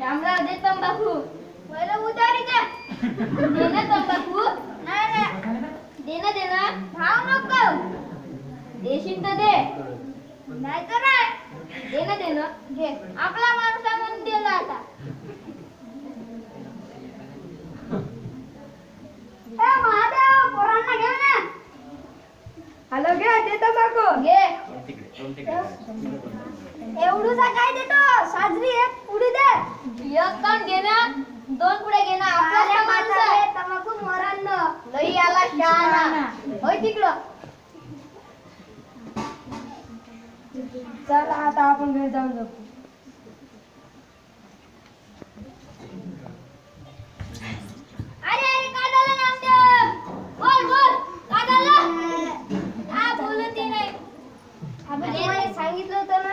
शामराव दे तंबाखू. पहिलं उधारी दे. दे ना तंबाखू. नाही नाही. दे ना दे ना. भाव नको. देशील तर दे. नाही तर नाही. दे ना दे ना. घे. आपला माणूस आहे म्हणून दिला आता. ए महादेव पोरांना घे ना. हॅलो घे ते तंबाखू. घे. एवढूसा काय देतो? साजरी दे एक कान घे ना दोन पुढे घे ना आपल्या माणसं तंबाखू मोरांन लई आला शहाणा. होय तिकडं. चल आता आपण घरी जाऊन जाऊ अरे अरे काय झालं नामदेव बोल बोल. काय झालं हा बोलत नाही? आपण सांगितलं होतं ना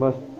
बस.